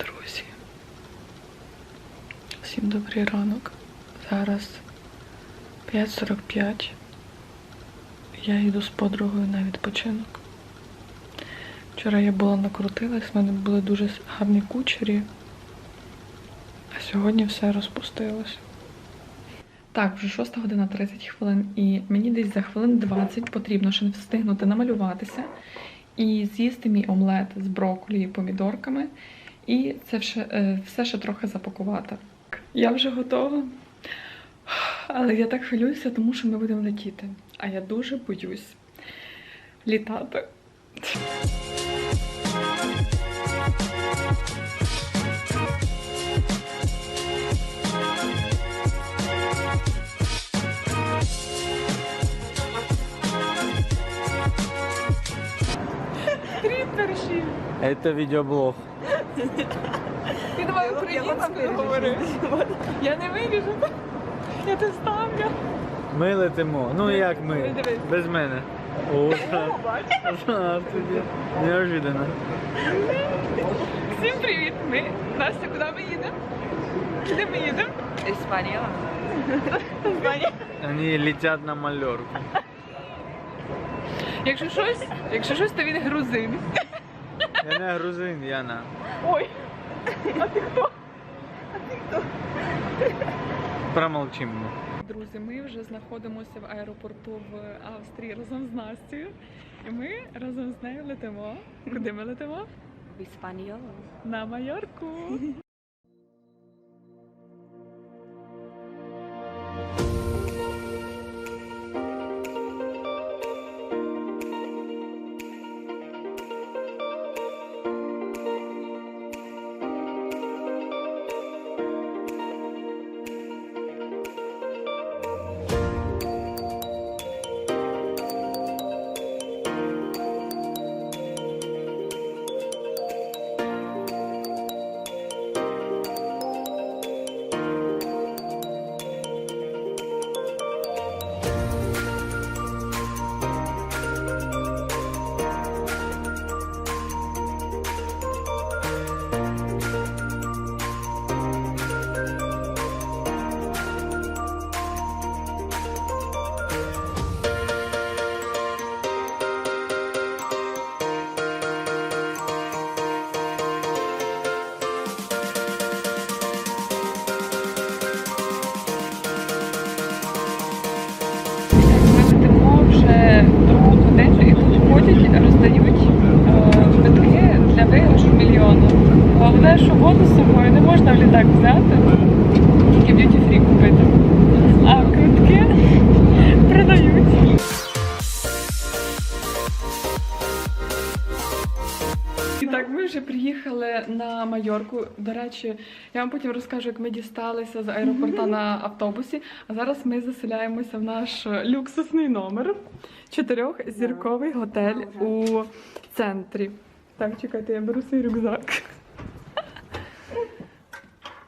Друзі, всім добрий ранок. Зараз 5.45. Я йду з подругою на відпочинок. Вчора я була накрутилась, в мене були дуже гарні кучері, а сьогодні все розпустилось. Так, вже 6 година 30 хвилин, і мені десь за хвилин 20 потрібно ще встигнути намалюватися і з'їсти мій омлет з брокколі і помідорками. І це все, е, все ще трохи запакувати. Я вже готова. Але я так хвилююся, тому що ми будемо летіти. А я дуже боюсь літати. Это видеоблог. Ти давай українською говори. Я не виріжу. Я те ставлю. Ми летимо. Ну як ми? Без мене. О, Здравствуйте. Неожиданно. Всім привіт! Ми Настя, куди ми їдемо? Куди ми їдемо? Іспанія. Они летят на малерку. Якщо щось, якщо щось, то він грузин. Я не грузин, Яна. Ой, а ти хто? А ти хто? Промолчимо. друзі, ми вже знаходимося в аеропорту в Австрії разом з Настю. І ми разом з нею летимо. Куди ми летимо? В Іспанію. На Майорку. Роздають е, квитки для виграшу мільйону. Головне, що воду з собою не можна в літак взяти, тільки duty free купити. А квитки продають. І так, ми вже приїхали на Майорку. До речі, я вам потім розкажу, як ми дісталися з аеропорта на автобусі. А зараз ми заселяємося в наш люксусний номер. Чотирьохзірковий готель у центрі. Так, чекайте, я беру свій рюкзак.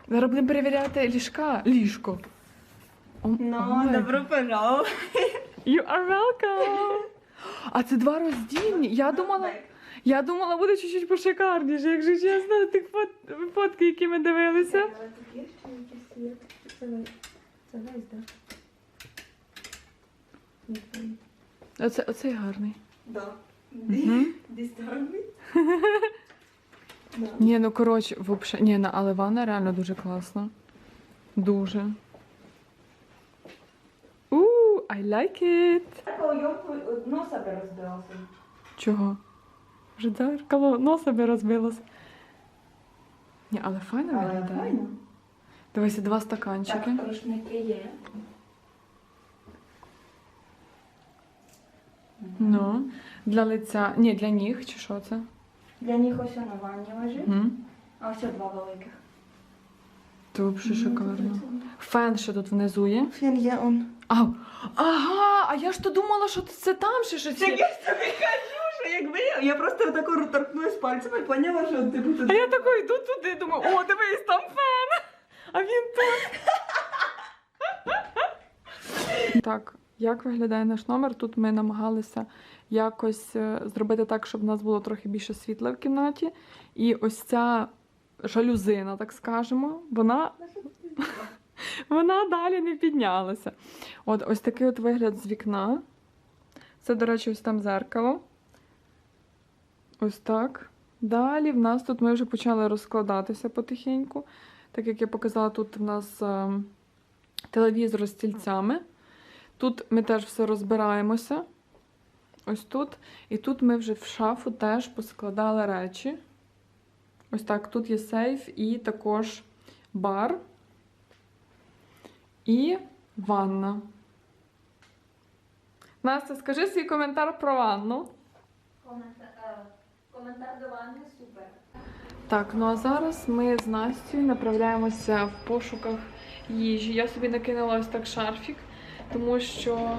Зараз будемо перевіряти ліжка. Ліжко. Ну, добро пожаловать. You are welcome! А це два роздільні. Я думала, я думала, буде чуть-чуть пошикарніше, якщо чесно, тих фот, фотки, які ми дивилися. Це весь, так? Оце, оцей гарний. Да. Мгм. Дістарний. Ні, ну коротше, взагалі, ні, ну, але ванна реально дуже класна. Дуже. Ooh, I like it. Носа би розбилося. Чого? Вже дзеркало носа би розбилось. Ні, але файно виглядає. Дивися, два стаканчики. Так, рушники є. Ну, для лиця. Ні, для ніг, чи що це? Для них ось на ванні лежить, Угу. а ось два великих. Це взагалі шикарно. Фен ще тут внизу є. Фен є он. А, ага, а я ж то думала, що це там ще щось є. я ж тобі кажу, що якби я, я просто тако торкнулась пальцем і поняла, що типу тут. А я тако йду туди, думаю, о, дивись, там фен. А він тут. так, як виглядає наш номер? Тут ми намагалися якось е, зробити так, щоб у нас було трохи більше світла в кімнаті. І ось ця жалюзина, так скажемо, вона, вона далі не піднялася. От ось такий от вигляд з вікна. Це, до речі, ось там зеркало. Ось так. Далі в нас тут ми вже почали розкладатися потихеньку. Так як я показала, тут в нас е, телевізор з стільцями. Тут ми теж все розбираємося. Ось тут. І тут ми вже в шафу теж поскладали речі. Ось так, тут є сейф і також бар. І ванна. Настя, скажи свій коментар про ванну. Коментар, е, коментар до ванни супер. Так, ну а зараз ми з Настю направляємося в пошуках їжі. Я собі накинула ось так шарфік, тому що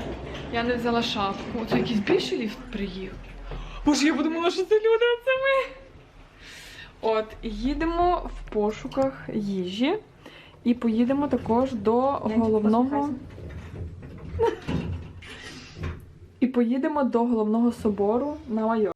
я не взяла шапку. Оце якийсь більший ліфт приїхав. Боже, я подумала, що це люди, а це ми. От, їдемо в пошуках їжі. І поїдемо також до головного. І поїдемо до головного собору на Майор.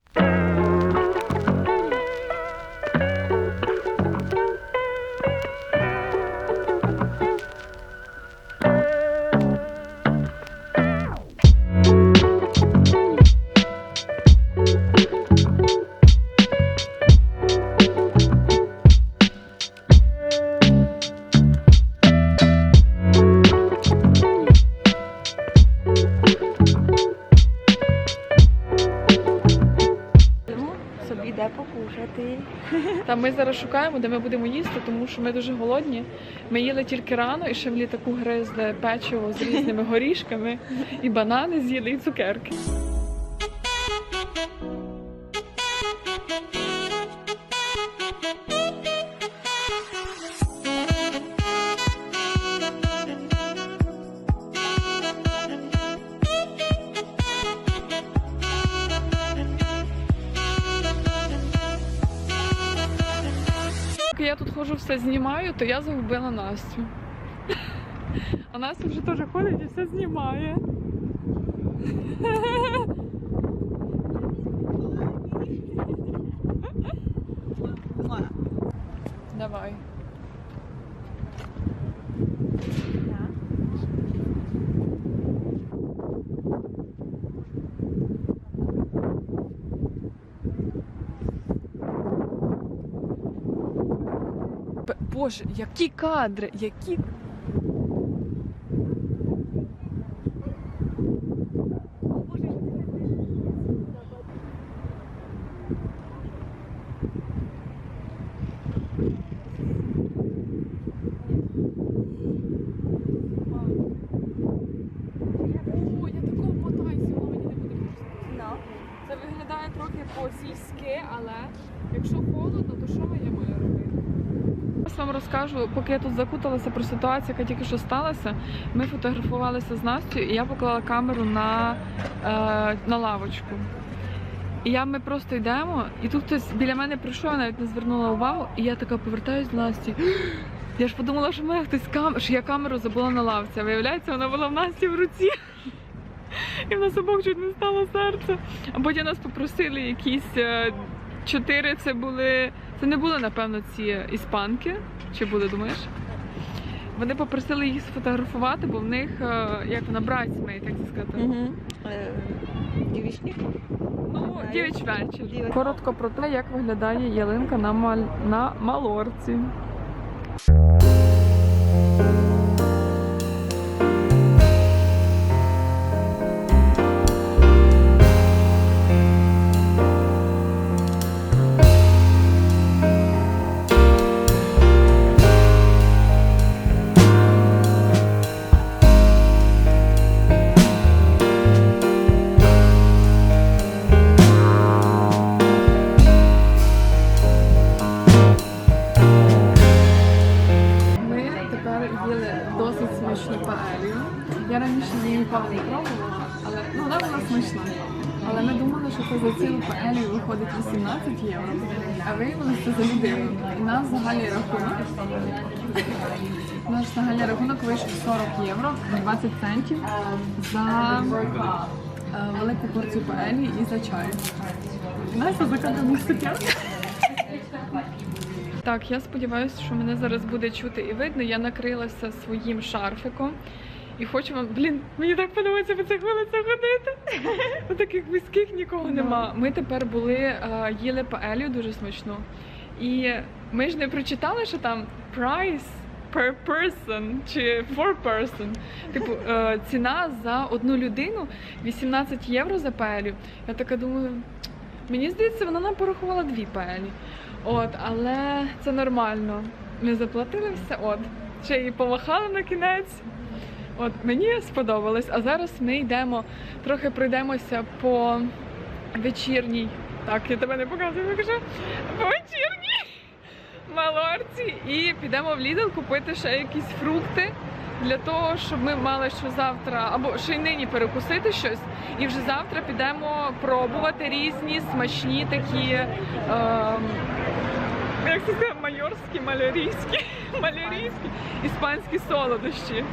Шукаємо, де ми будемо їсти, тому що ми дуже голодні. Ми їли тільки рано і ще в літаку гризли печиво з різними горішками, і банани з'їли, і цукерки. Все знімаю, то я загубила Настю. А Настя вже теж ходить і все знімає. Давай. Боже, які кадри, які. О, я такого мотаюся, мені не буде просто. Це виглядає трохи по-сільськи, але якщо холодно, то що я маю Я вам розкажу, поки я тут закуталася про ситуацію, яка тільки що сталася. Ми фотографувалися з Настю, і я поклала камеру на, е, на лавочку. І я, ми просто йдемо, і тут хтось біля мене прийшов, я навіть не звернула увагу, і я така повертаюсь до Насті. Я ж подумала, що мене хтось кам... що я камеру забула на лавці. А виявляється, вона була в Насті в руці. І в нас обох чуть не стало серце. А потім нас попросили якісь е, чотири. Це були. Це не були, напевно, ці іспанки. Чи були, думаєш? Вони попросили їх сфотографувати, бо в них е, як вона брайсмейт, як це сказати. Угу. Дівічник. Ну, дівіч дівич вечір. Коротко про те, як виглядає ялинка на, маль... на малорці. Я раніше її ніколи не пробувала, але ну, вона була смачна. Але ми думали, що це за цілу паелію виходить 18 євро, а виявилося це за людину. І нас загальний рахунок. Наш загальний рахунок вийшов 40 євро на 20 центів за е, велику порцію паелі і за чай. Настя закатана стаття. Так, я сподіваюся, що мене зараз буде чути і видно. Я накрилася своїм шарфиком. І хочу вам, блін, мені так подобається по цих вулицях ходити. У таких вузьких нікого нема. Ми тепер були, е, їли паелю дуже смачно. І ми ж не прочитали, що там price per person чи for person. Типу, е, ціна за одну людину 18 євро за паелю. Я така думаю, мені здається, вона нам порахувала дві паелі. От, але це нормально. Ми заплатили все, от. Ще й помахали на кінець. От мені сподобалось. А зараз ми йдемо, трохи пройдемося по вечірній. Так, я тебе не показую, я кажу. По вечірній малорці. І підемо в Lidl купити ще якісь фрукти для того, щоб ми мали що завтра, або ще й нині перекусити щось. І вже завтра підемо пробувати різні смачні такі. Ем, як це сказати, майорські, малярійські, малярійські, іспанські солодощі.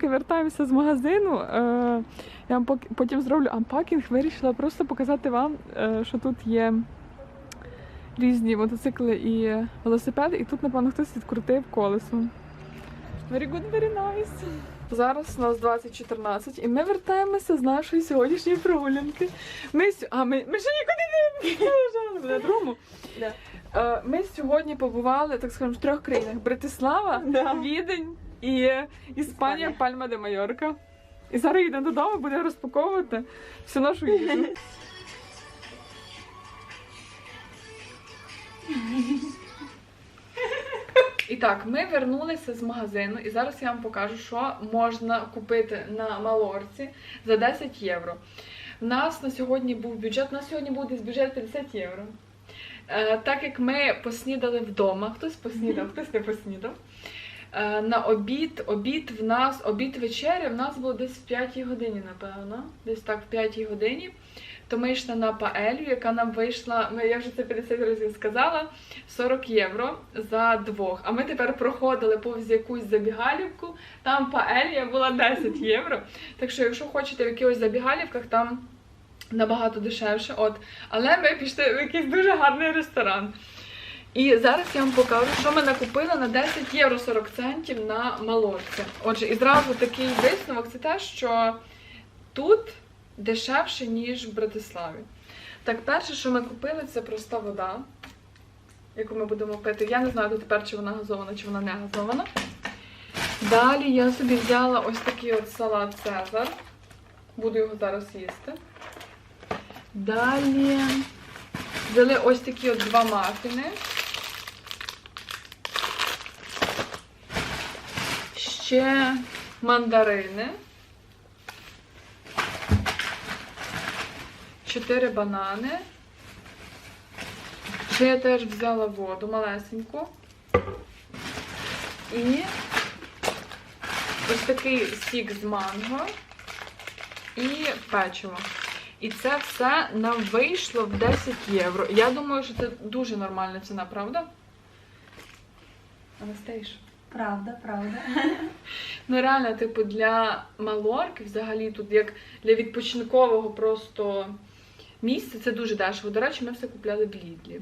Поки вертаємося з магазину, е, я вам потім зроблю анпакінг, вирішила просто показати вам, е, що тут є різні мотоцикли і велосипеди, і тут, напевно, хтось відкрутив колесо. Very good, very nice. Зараз у нас 20.14 і ми вертаємося з нашої сьогоднішньої прогулянки. Ми, а, ми, ми ще нікуди не на другому. Е, Ми сьогодні побували, так скажемо, в трьох країнах: Братислава. Відень і Іспанія. Пальма де Майорка. І зараз йдемо додому, будемо розпаковувати всю нашу їжу. І так, ми вернулися з магазину, і зараз я вам покажу, що можна купити на Малорці за 10 євро. У нас на сьогодні був бюджет, у нас сьогодні був десь бюджет 50 євро. Е, так як ми поснідали вдома, хтось поснідав, хтось не поснідав. Е, на обід, обід в нас, обід вечеря в нас було десь в 5 годині, напевно. Десь так, в 5 годині. То ми йшли на паелю, яка нам вийшла, я вже це 50 разів сказала, 40 євро за двох. А ми тепер проходили повз якусь забігалівку, там паелья була 10 євро. Так що, якщо хочете в якихось забігалівках, там набагато дешевше. От. Але ми пішли в якийсь дуже гарний ресторан. І зараз я вам покажу, що ми накупили на 10 євро 40 центів на Малорці. Отже, і зразу такий висновок це те, що тут дешевше, ніж в Братиславі. Так, перше, що ми купили, це проста вода, яку ми будемо пити. Я не знаю тепер, чи вона газована, чи вона не газована. Далі я собі взяла ось такий от салат Цезар. Буду його зараз їсти. Далі взяли ось такі от два мафіни. Ще мандарини. Чотири банани. Ще я теж взяла воду малесеньку. І ось такий сік з манго і печиво. І це все нам вийшло в 10 євро. Я думаю, що це дуже нормальна ціна, правда? Анастейш. Правда, правда. Ну реально, типу, для Малорки, взагалі, тут як для відпочинкового просто місця, це дуже дешево. До речі, ми все купляли в Лідлі.